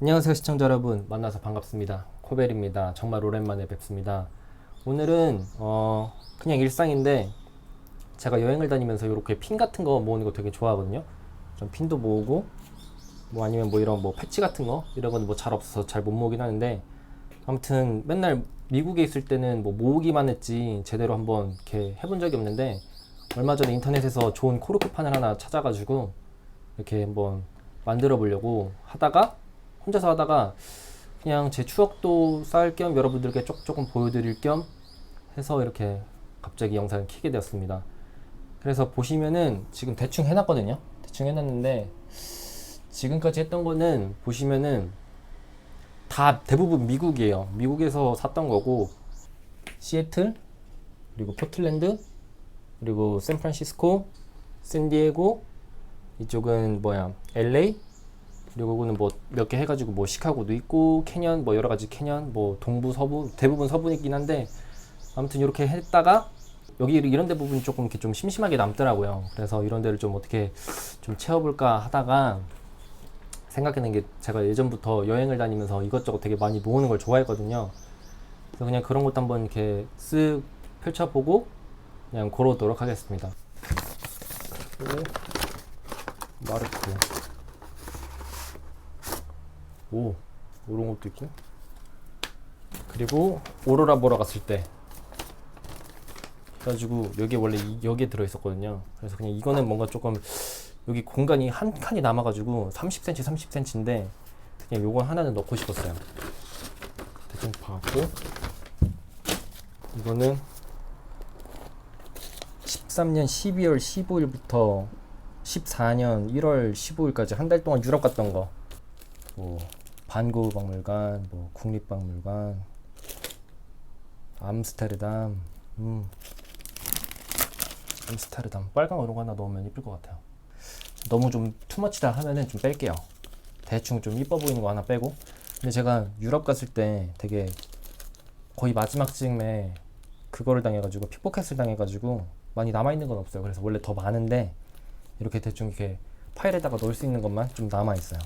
안녕하세요 시청자 여러분. 만나서 반갑습니다. 코벨입니다. 정말 오랜만에 뵙습니다. 오늘은 어 그냥 일상인데 제가 여행을 다니면서 이렇게 핀 같은 거 모으는 거 되게 좋아하거든요. 좀 핀도 모으고 뭐 아니면 뭐 이런 뭐 패치 같은 거? 이런 건 뭐 잘 없어서 잘 못 모으긴 하는데 아무튼 맨날 미국에 있을 때는 뭐 모으기만 했지 제대로 한번 이렇게 해본 적이 없는데 얼마 전에 인터넷에서 좋은 코르크판을 하나 찾아가지고 이렇게 한번 만들어 보려고 하다가 혼자서 하다가 그냥 제 추억도 쌓을 겸 여러분들께 쪽 조금 보여드릴 겸 해서 이렇게 갑자기 영상을 켜게 되었습니다. 그래서 보시면은 지금 대충 해놨거든요. 대충 해놨는데 지금까지 했던 거는 보시면은 다 대부분 미국이에요. 미국에서 샀던 거고 시애틀 그리고 포틀랜드 그리고 샌프란시스코 샌디에고 이쪽은 뭐야 LA 그리고 그거는 뭐 몇 개 해가지고 뭐 시카고도 있고 캐년 뭐 여러 가지 캐년 뭐 동부 서부 대부분 서부이긴 한데 아무튼 이렇게 했다가 여기 이런 데 부분이 조금 이렇게 좀 심심하게 남더라고요. 그래서 이런 데를 좀 어떻게 좀 채워볼까 하다가 생각해낸 게 제가 예전부터 여행을 다니면서 이것저것 되게 많이 모으는 걸 좋아했거든요. 그래서 그냥 그런 것도 한번 이렇게 쓱 펼쳐보고 그냥 고르도록 하겠습니다. 마르크. 오, 이런 것도 있고. 그리고 오로라 보러 갔을 때. 그래가지고 여기 원래 이, 여기에 들어 있었거든요. 그래서 그냥 이거는 뭔가 조금 여기 공간이 한 칸이 남아가지고 30cm, 30cm인데 그냥 요건 하나는 넣고 싶었어요. 대충 봐고 이거는 13년 12월 15일부터 14년 1월 15일까지 한 달 동안 유럽 갔던 거. 뭐 반고흐 박물관, 뭐 국립박물관, 암스테르담, 음, 암스테르담 거 이런 거 하나 넣으면 이쁠 것 같아요. 너무 좀 투머치다 하면은 좀 뺄게요. 대충 좀 이뻐 보이는 거 하나 빼고. 근데 제가 유럽 갔을 때 되게 거의 마지막 쯤에 그거를 당해가지고 픽포켓을 당해가지고 많이 남아 있는 건 없어요. 그래서 원래 더 많은데 이렇게 대충 이렇게 파일에다가 넣을 수 있는 것만 좀 남아 있어요.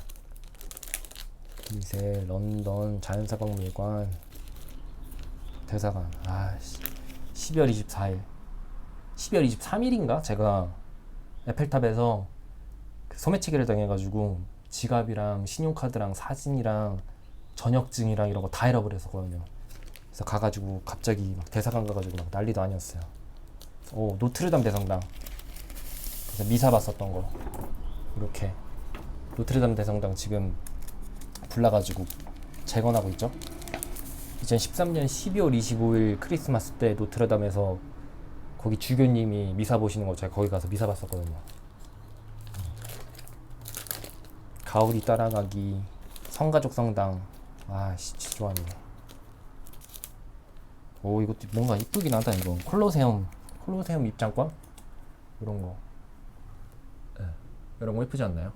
미세 런던 자연사박물관 대사관 아 12월 24일 12월 23일인가 제가 에펠탑에서 그 소매치기를 당해가지고 지갑이랑 신용카드랑 사진이랑 전역증이랑 이런 거 다 잃어버렸었거든요. 그래서 가가지고 갑자기 막 대사관 가가지고 막 난리도 아니었어요. 오 노트르담 대성당. 그래서 미사 봤었던 거 이렇게 노트르담 대성당 지금 불나가지고 재건하고 있죠. 2013년 12월 25일 크리스마스 때 노트르담에서 거기 주교님이 미사 보시는 거 제가 거기 가서 미사 봤었거든요. 가우디 따라가기 성가족 성당 아 진짜 좋아하네. 오 이것도 뭔가 이쁘긴 하다 이거 콜로세움 콜로세움 입장권 이런 거 예, 이런 거 이쁘지 않나요?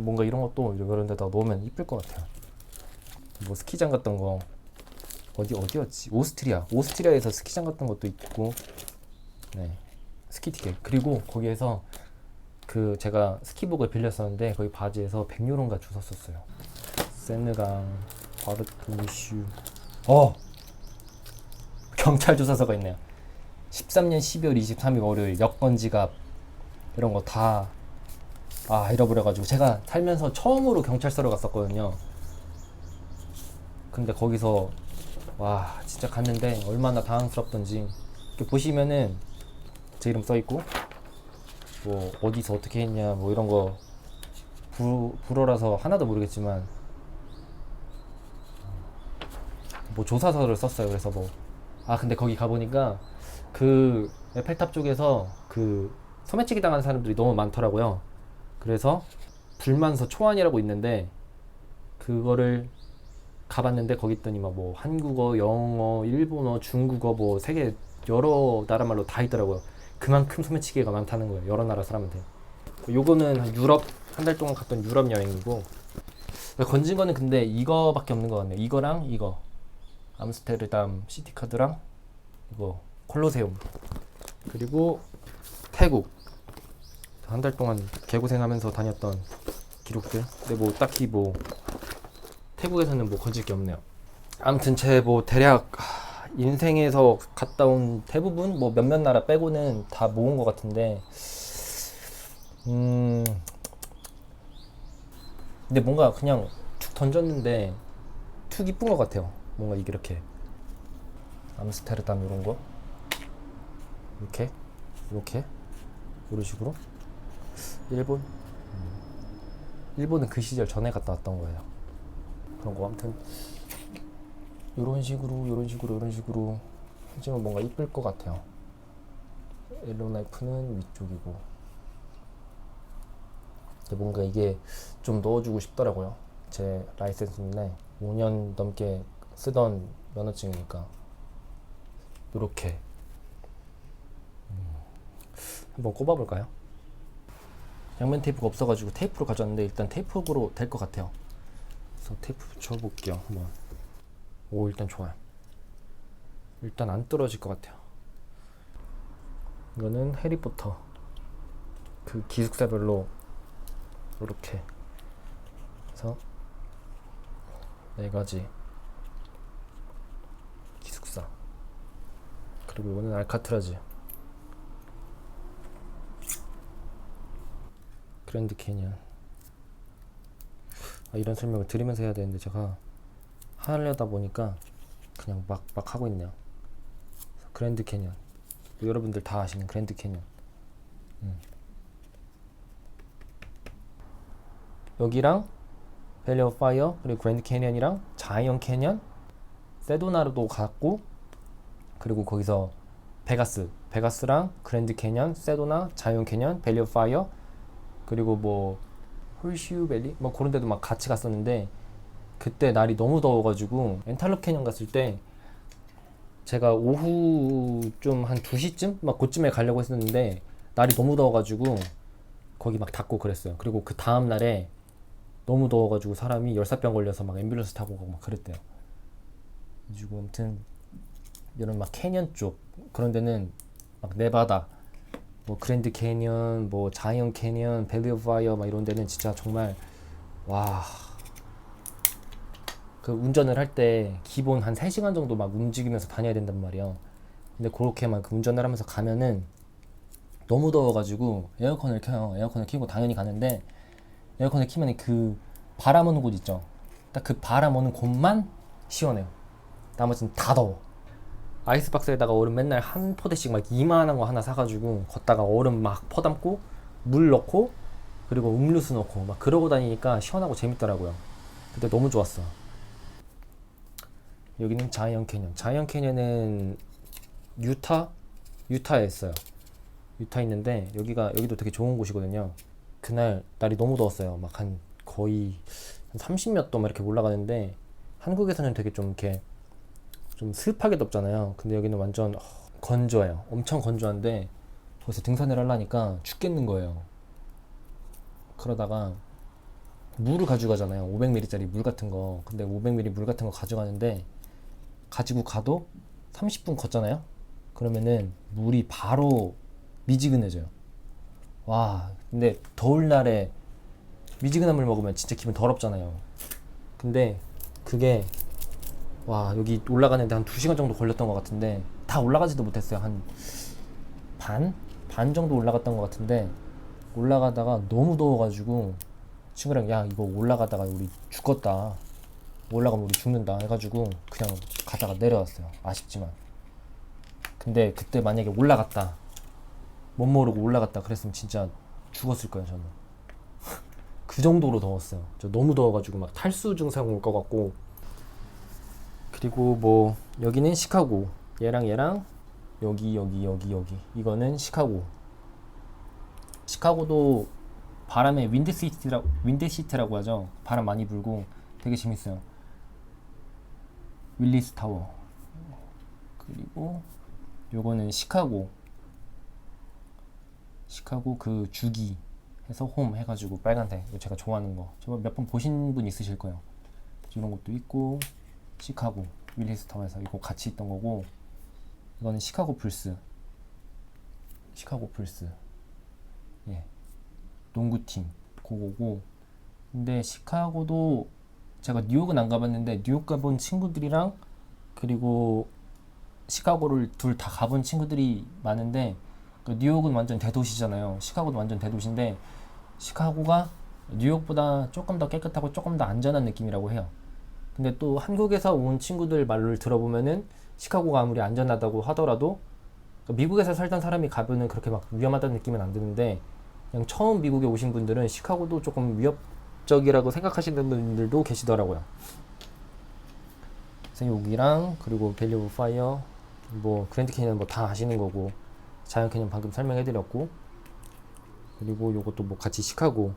뭔가 이런 것도 이런 데다 놓으면 이쁠 것 같아요. 뭐 스키장 갔던 거 어디 어디였지? 오스트리아 오스트리아에서 스키장 갔던 것도 있고 네 스키 티켓 그리고 거기에서 그 제가 스키복을 빌렸었는데 거기 바지에서 100유로인가 주웠었어요. 세느강 바르트무슈 어 경찰 조사서가 있네요. 13년 12월 23일 월요일 여권 지갑 이런 거 다 아 잃어버려가지고 제가 살면서 처음으로 경찰서를 갔었거든요. 근데 거기서 와 진짜 갔는데 얼마나 당황스럽던지 이렇게 보시면은 제 이름 써 있고 뭐 어디서 어떻게 했냐 뭐 이런 거 불, 불어라서 하나도 모르겠지만 뭐 조사서를 썼어요. 그래서 뭐 아 근데 거기 가보니까 그 에펠탑 쪽에서 그 소매치기 당한 사람들이 너무 많더라고요. 그래서 불만서 초안이라고 있는데 그거를 가봤는데 거기 있더니 막 뭐 한국어, 영어, 일본어, 중국어 뭐 세계 여러 나라 말로 다 있더라고요. 그만큼 소매치기가 많다는 거예요. 여러 나라 사람한테. 요거는 유럽 한 달 동안 갔던 유럽 여행이고 건진 거는 근데 이거밖에 없는 것 같네요. 이거랑 이거 암스테르담 시티 카드랑 이거 콜로세움 그리고 태국 한 달 동안 개고생하면서 다녔던 기록들. 근데 뭐 딱히 뭐 태국에서는 뭐 거질 게 없네요. 아무튼 제 뭐 대략 하, 인생에서 갔다 온 대부분 뭐 몇몇 나라 빼고는 다 모은 것 같은데 음 근데 뭔가 그냥 툭 던졌는데 툭 이쁜 것 같아요. 뭔가 이게 이렇게 암스테르담 이런 거 이렇게 이렇게 이런 식으로 일본 음. 일본은 그 시절 전에 갔다 왔던 거예요. 그런 거 아무튼 이런 식으로 이런 식으로 이런 식으로 해주면 뭔가 이쁠 것 같아요. 옐로우 나이프는 위쪽이고 뭔가 이게 좀 넣어주고 싶더라고요. 제 라이센스인데 5년 넘게 쓰던 면허증이니까 이렇게 음, 한번 꼽아볼까요? 양면 테이프가 없어가지고 테이프로 가져왔는데 일단 테이프로 될 것 같아요. 그래서 테이프 붙여볼게요. 한번. 오 일단 좋아요. 일단 안 떨어질 것 같아요. 이거는 해리포터 그 기숙사별로 이렇게 해서 네 가지 기숙사 그리고 이거는 알카트라즈 그랜드 캐니언. 아, 이런 설명을 드리면서 해야 되는데 제가 하려다 보니까 그냥 막, 막 하고 있네요. 그랜드 캐니언. 여러분들 다 아시는 그랜드 캐니언. 음. 여기랑 밸리 오브 파이어 그리고 그랜드 캐니언이랑 자이언 캐니언 세도나르도 갔고 그리고 거기서 베가스 베가스랑 그랜드 캐니언 세도나 자이언 캐니언 밸리 오브 파이어 그리고 뭐 홀슈 밸리 뭐 그런 데도 막 같이 갔었는데 그때 날이 너무 더워가지고 엔탈럽 캐년 갔을 때 제가 오후 좀 한 2시쯤 막 그쯤에 가려고 했었는데 날이 너무 더워가지고 거기 막 닫고 그랬어요. 그리고 그 다음 날에 너무 더워가지고 사람이 열사병 걸려서 막 앰뷸런스 타고 가고 막 그랬대요. 그리고 아무튼 이런 막 캐년 쪽 그런 데는 막 네바다 뭐 그랜드 캐니언, 뭐 자이언 캐니언, 밸리 오브 파이어 막 이런 데는 진짜 정말 와. 그 운전을 할 때 기본 한 3시간 정도 막 움직이면서 다녀야 된단 말이야. 근데 그렇게만 그 운전을 하면서 가면은 너무 더워가지고 에어컨을 켜요. 에어컨을 켜고 당연히 가는데 에어컨을 키면 그 바람 오는 곳 있죠. 딱 그 바람 오는 곳만 시원해요. 나머지는 다 더워. 아이스박스에다가 얼음 맨날 한 포대씩 막 이만한 거 하나 사가지고 걷다가 얼음 막 퍼담고 물 넣고 그리고 음료수 넣고 막 그러고 다니니까 시원하고 재밌더라고요. 그때 너무 좋았어. 여기는 자이언 캐년. 자이언 캐년은 유타 유타에 있어요. 유타 있는데 여기가 여기도 되게 좋은 곳이거든요. 그날 날이 너무 더웠어요. 막 한 거의 한 30몇 도 막 이렇게 올라가는데 한국에서는 되게 좀 이렇게 좀 습하게 덥잖아요. 근데 여기는 완전 어, 건조해요. 엄청 건조한데 거기서 등산을 하려니까 죽겠는 거예요. 그러다가 물을 가져가잖아요. 500ml짜리 물 같은 거. 근데 500ml 물 같은 거 가져가는데 가지고 가도 30분 걷잖아요. 그러면은 물이 바로 미지근해져요. 와, 근데 더울 날에 미지근한 물 먹으면 진짜 기분 더럽잖아요. 근데 그게 와 여기 올라가는데 한 2시간 정도 걸렸던 것 같은데 다 올라가지도 못했어요. 한 반? 반 정도 올라갔던 것 같은데 올라가다가 너무 더워가지고 친구랑 야 이거 올라가다가 우리 죽겠다. 올라가면 우리 죽는다 해가지고 그냥 가다가 내려왔어요. 아쉽지만. 근데 그때 만약에 올라갔다 못 모르고 올라갔다 그랬으면 진짜 죽었을 거예요 저는. 그 정도로 더웠어요. 저 너무 더워가지고 막 탈수 증상 올 것 같고 그리고 뭐 여기는 시카고 얘랑 얘랑 여기 여기 여기 여기. 이거는 시카고. 시카고도 바람에 윈드 시티라 윈드 시티라고 하죠. 바람 많이 불고 되게 재밌어요. 윌리스 타워. 그리고 요거는 시카고. 시카고 그 주기 해서 홈 해가지고 빨간색. 제가 좋아하는 거. 저번 몇번 보신 분 있으실 거예요. 이런 것도 있고 시카고 윌리스 타워에서 이거 같이 있던 거고 이거는 시카고 불스. 시카고 불스. 예. 농구팀. 그거고. 근데 시카고도 제가 뉴욕은 안 가봤는데 뉴욕 가본 친구들이랑 그리고 시카고를 둘 다 가본 친구들이 많은데 그 뉴욕은 완전 대도시잖아요. 시카고도 완전 대도시인데 시카고가 뉴욕보다 조금 더 깨끗하고 조금 더 안전한 느낌이라고 해요. 근데 또 한국에서 온 친구들 말을 들어보면은 시카고가 아무리 안전하다고 하더라도 그 미국에서 살던 사람이 가면은 그렇게 막 위험하다는 느낌은 안 드는데 그냥 처음 미국에 오신 분들은 시카고도 조금 위협적이라고 생각하시는 분들도 계시더라고요. 그래서 여기랑 그리고 밸리 오브 파이어 뭐 그랜드 캐니언 뭐 다 아시는 거고 자이언 캐니언 방금 설명해 드렸고 그리고 요것도 뭐 같이 시카고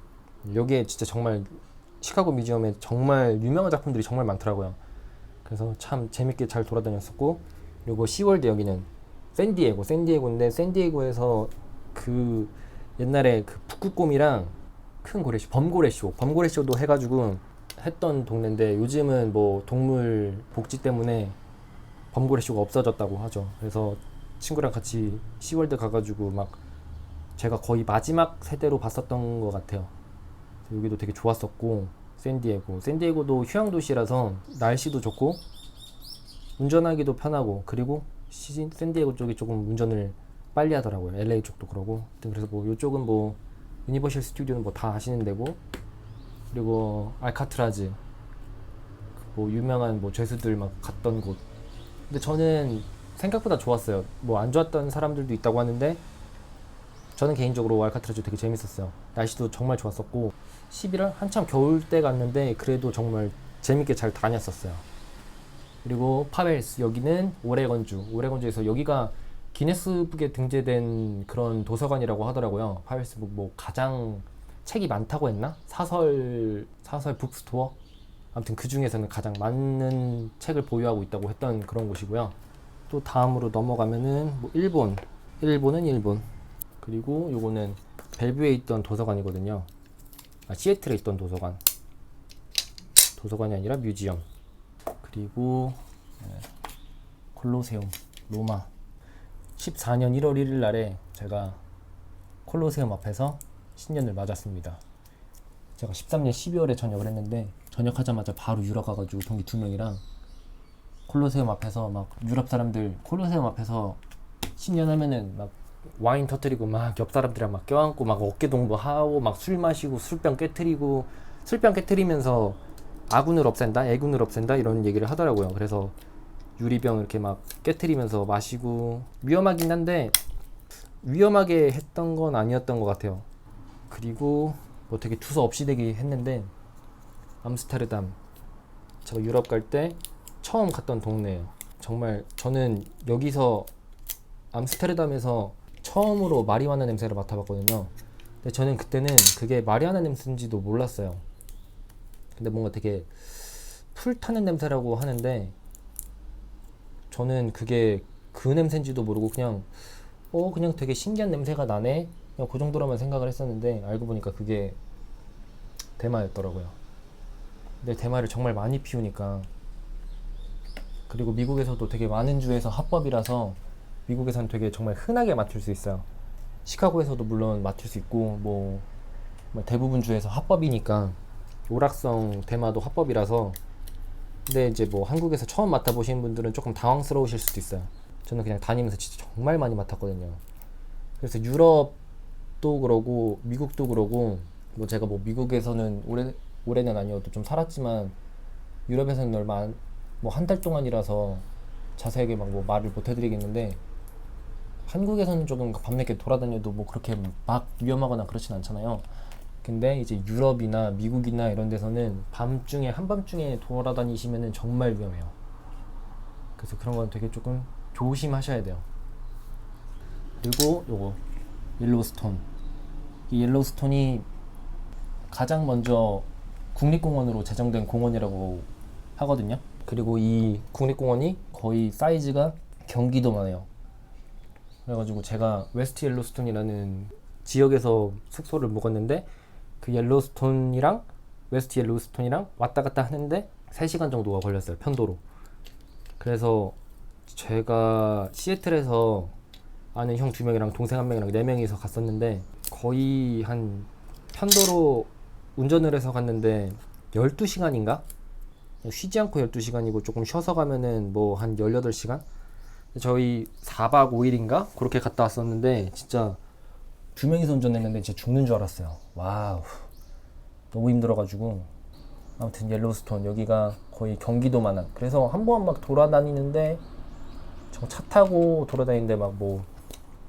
여기에 진짜 정말 시카고 뮤지엄에 정말 유명한 작품들이 정말 많더라고요. 그래서 참 재밌게 잘 돌아다녔었고 그리고 시월드 여기는 샌디에고 샌디에고인데 샌디에고에서 그 옛날에 그 북극곰이랑 큰 고래쇼 범고래쇼 범고래쇼도 해가지고 했던 동네인데 요즘은 뭐 동물 복지 때문에 범고래쇼가 없어졌다고 하죠. 그래서 친구랑 같이 시월드 가가지고 막 제가 거의 마지막 세대로 봤었던 것 같아요. 여기도 되게 좋았었고 샌디에고 샌디에고도 휴양 도시라서 날씨도 좋고 운전하기도 편하고 그리고 시 샌디에고 쪽이 조금 운전을 빨리 하더라고요. LA 쪽도 그러고 그래서 뭐 이쪽은 뭐 유니버셜 스튜디오는 뭐 다 아시는 데고 그리고 알카트라즈 뭐 유명한 뭐 죄수들 막 갔던 곳 근데 저는 생각보다 좋았어요. 뭐 안 좋았던 사람들도 있다고 하는데 저는 개인적으로 알카트라즈 되게 재밌었어요. 날씨도 정말 좋았었고 11월 한참 겨울 때 갔는데 그래도 정말 재밌게 잘 다녔었어요. 그리고 파벨스 여기는 오레건주 오레건주에서 여기가 기네스북에 등재된 그런 도서관이라고 하더라고요. 파벨스북 뭐 가장 책이 많다고 했나? 사설 사설 북스토어 아무튼 그 중에서는 가장 많은 책을 보유하고 있다고 했던 그런 곳이고요. 또 다음으로 넘어가면은 뭐 일본 일본은 일본 그리고 요거는 벨뷰에 있던 도서관이거든요. 아, 시애틀에 있던 도서관. 도서관이 아니라 뮤지엄. 그리고 네, 콜로세움 로마. 14년 1월 1일 날에 제가 콜로세움 앞에서 신년을 맞았습니다. 제가 13년 12월에 전역을 했는데 전역하자마자 바로 유럽 가가지고 동기 두 명이랑 콜로세움 앞에서 막 유럽 사람들 콜로세움 앞에서 신년하면은 막 와인 터트리고 막 옆 사람들이랑 막 껴안고 막 어깨 동무 하고 막 술 마시고 술병 깨트리고 술병 깨트리면서 아군을 없앤다? 애군을 없앤다? 이런 얘기를 하더라고요. 그래서 유리병 이렇게 막 깨트리면서 마시고 위험하긴 한데 위험하게 했던 건 아니었던 것 같아요. 그리고 뭐 되게 투서 없이 되게 했는데 암스테르담. 제가 유럽 갈 때 처음 갔던 동네예요. 정말 저는 여기서 암스테르담에서 처음으로 마리화나 냄새를 맡아봤거든요. 근데 저는 그때는 그게 마리화나 냄새인지도 몰랐어요. 근데 뭔가 되게 풀 타는 냄새라고 하는데 저는 그게 그 냄새인지도 모르고 그냥 어 그냥 되게 신기한 냄새가 나네 그냥 그 정도로만 생각을 했었는데 알고 보니까 그게 대마였더라고요. 근데 대마를 정말 많이 피우니까 그리고 미국에서도 되게 많은 주에서 합법이라서 미국에서는 되게 정말 흔하게 맡을 수 있어요. 시카고에서도 물론 맡을 수 있고 뭐, 뭐 대부분 주에서 합법이니까 오락성 대마도 합법이라서 근데 이제 뭐 한국에서 처음 맡아보신 분들은 조금 당황스러우실 수도 있어요. 저는 그냥 다니면서 진짜 정말 많이 맡았거든요. 그래서 유럽도 그러고 미국도 그러고 뭐 제가 뭐 미국에서는 올해 올해는 아니어도 좀 살았지만 유럽에서는 얼마 뭐 한 달 동안이라서 자세하게 막 뭐 말을 못 해드리겠는데 한국에서는 조금 밤늦게 돌아다녀도 뭐 그렇게 막 위험하거나 그렇진 않잖아요. 근데 이제 유럽이나 미국이나 이런 데서는 밤중에 한밤중에 돌아다니시면은 정말 위험해요. 그래서 그런 건 되게 조금 조심하셔야 돼요. 그리고 요거 옐로스톤. 이 옐로스톤이 가장 먼저 국립공원으로 제정된 공원이라고 하거든요. 그리고 이 국립공원이 거의 사이즈가 경기도만 해요. 그래가지고 제가 웨스트 옐로스톤이라는 지역에서 숙소를 묵었는데 그 옐로스톤이랑 웨스트 옐로스톤이랑 왔다 갔다 하는데 3시간 정도가 걸렸어요 편도로 그래서 제가 시애틀에서 아는 형 두 명이랑 동생 한 명이랑 네 명이서 갔었는데 거의 한 편도로 운전을 해서 갔는데 12시간인가? 쉬지 않고 12시간이고 조금 쉬어서 가면은 뭐 한 18시간? 저희 4박 5일인가? 그렇게 갔다 왔었는데 진짜 두 명이서 운전했는데 진짜 죽는 줄 알았어요. 와우. 너무 힘들어가지고 아무튼 옐로우스톤 여기가 거의 경기도만한 그래서 한 번 막 돌아다니는데 저 차 타고 돌아다니는데 막 뭐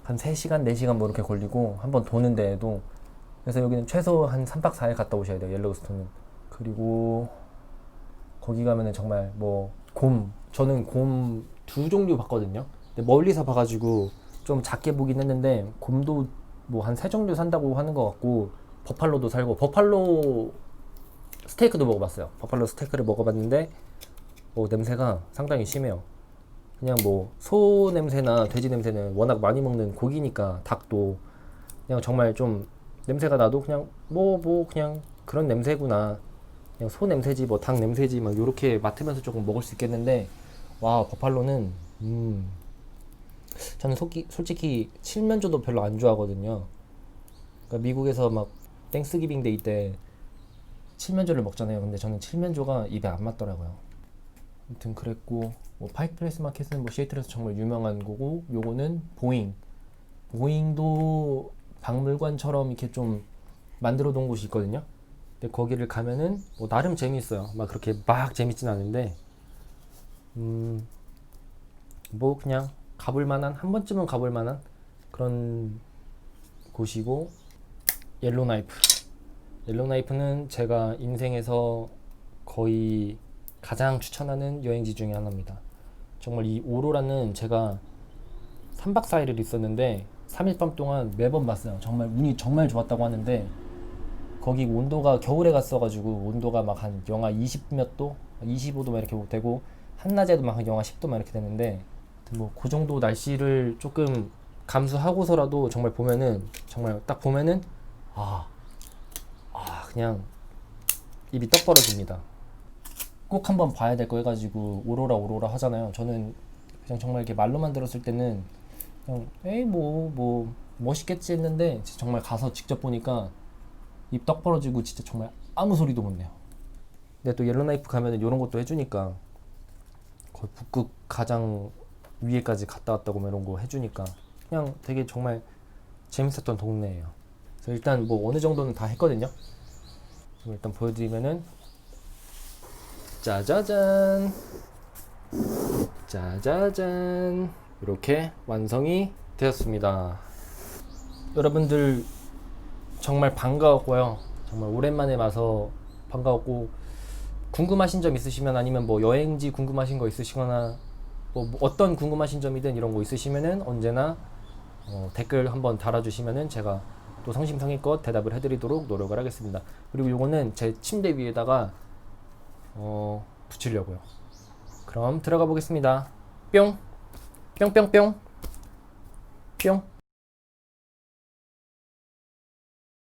한 3시간, 4시간 뭐 이렇게 걸리고 한 번 도는 데에도 그래서 여기는 최소 한 3박 4일 갔다 오셔야 돼요. 옐로우스톤은. 그리고 거기 가면은 정말 뭐 곰 저는 곰 두 종류 봤거든요. 근데 멀리서 봐가지고 좀 작게 보긴 했는데 곰도 뭐 한 세 종류 산다고 하는 것 같고 버팔로도 살고 버팔로 스테이크도 먹어봤어요. 버팔로 스테이크를 먹어봤는데 어, 냄새가 상당히 심해요. 그냥 뭐 소 냄새나 돼지 냄새는 워낙 많이 먹는 고기니까 닭도 그냥 정말 좀 냄새가 나도 그냥 뭐뭐 그냥 그런 냄새구나. 그냥 소 냄새지 뭐 닭 냄새지 막 요렇게 맡으면서 조금 먹을 수 있겠는데 와 버팔로는 음 저는 솔기, 솔직히 칠면조도 별로 안 좋아하거든요. 그러니까 미국에서 막 땡스기빙 데이 때 칠면조를 먹잖아요. 근데 저는 칠면조가 입에 안 맞더라고요. 아무튼 그랬고 뭐 파이프레스 마켓은 뭐 시애틀에서 정말 유명한 거고 요거는 보잉 보잉도 박물관처럼 이렇게 좀 만들어 놓은 곳이 있거든요. 근데 거기를 가면은 뭐 나름 재미있어요. 막 그렇게 막 재밌진 않은데 음 뭐 그냥 가볼 만한 한 번쯤은 가볼 만한 그런 곳이고 옐로나이프 옐로나이프는 제가 인생에서 거의 가장 추천하는 여행지 중에 하나입니다. 정말 이 오로라는 제가 3박 4일을 있었는데 3일 밤 동안 매번 봤어요. 정말 운이 정말 좋았다고 하는데 거기 온도가 겨울에 갔어가지고 온도가 막 한 영하 20몇 도, 25도 막 이렇게 되고 한낮에도 막한 영하 10도 막 이렇게 되는데 뭐 그 정도 날씨를 조금 감수하고서라도 정말 보면은 정말 딱 보면은 아, 아 그냥 입이 떡 벌어집니다. 꼭 한번 봐야 될 거 해가지고 오로라 오로라 하잖아요. 저는 그냥 정말 이렇게 말로만 들었을 때는 그냥 에이 뭐뭐 멋있겠지 했는데 정말 가서 직접 보니까 입 떡 벌어지고 진짜 정말 아무 소리도 못 내요. 근데 또 옐로나이프 가면은 이런 것도 해주니까 거의 북극 가장 위에까지 갔다 왔다고 뭐 이런 거 해주니까 그냥 되게 정말 재밌었던 동네예요. 그래서 일단 뭐 어느 정도는 다 했거든요. 그럼 일단 보여드리면은 짜자잔 짜자잔 이렇게 완성이 되었습니다. 여러분들 정말 반가웠고요. 정말 오랜만에 와서 반가웠고 궁금하신 점 있으시면 아니면 뭐 여행지 궁금하신 거 있으시거나 뭐 어떤 궁금하신 점이든 이런 거 있으시면은 언제나 어, 댓글 한번 달아주시면은 제가 또 성심성의껏 대답을 해드리도록 노력을 하겠습니다. 그리고 요거는 제 침대 위에다가 어, 붙이려고요. 그럼 들어가 보겠습니다. 뿅, 뿅뿅뿅, 뿅.